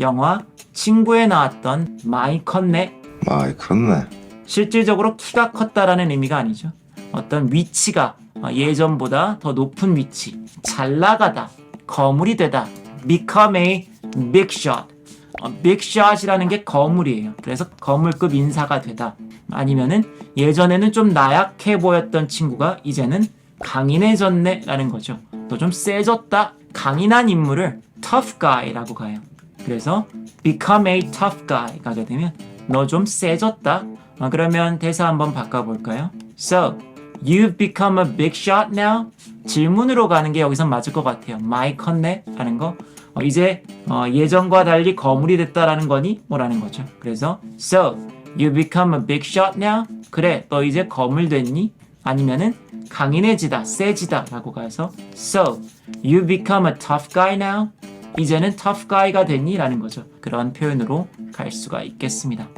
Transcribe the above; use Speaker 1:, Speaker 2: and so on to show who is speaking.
Speaker 1: 영화 친구에 나왔던 많이 컸네.
Speaker 2: 많이 컸네.
Speaker 1: 실질적으로 키가 컸다라는 의미가 아니죠. 어떤 위치가 어, 예전보다 더 높은 위치, 잘 나가다, 거물이 되다, become a big shot. 어, big shot이라는 게 거물이에요. 그래서 거물급 인사가 되다. 아니면은 예전에는 좀 나약해 보였던 친구가 이제는 강인해졌네라는 거죠. 또 좀 세졌다, 강인한 인물을 tough guy라고 가요. 그래서 become a tough guy 가게 되면 너 좀 세졌다. 어, 그러면 대사 한번 바꿔볼까요? So, you've become a big shot now? 질문으로 가는 게 여기서 맞을 것 같아요. 많이 컸네? 하는 거. 어, 이제 어, 예전과 달리 거물이 됐다라는 거니? 뭐라는 거죠. 그래서 So, you become a big shot now? 그래, 너 이제 거물 됐니? 아니면은 강인해지다, 세지다 라고 가서 So, you become a tough guy now? 이제는 tough guy가 됐니? 라는 거죠. 그런 표현으로 갈 수가 있겠습니다.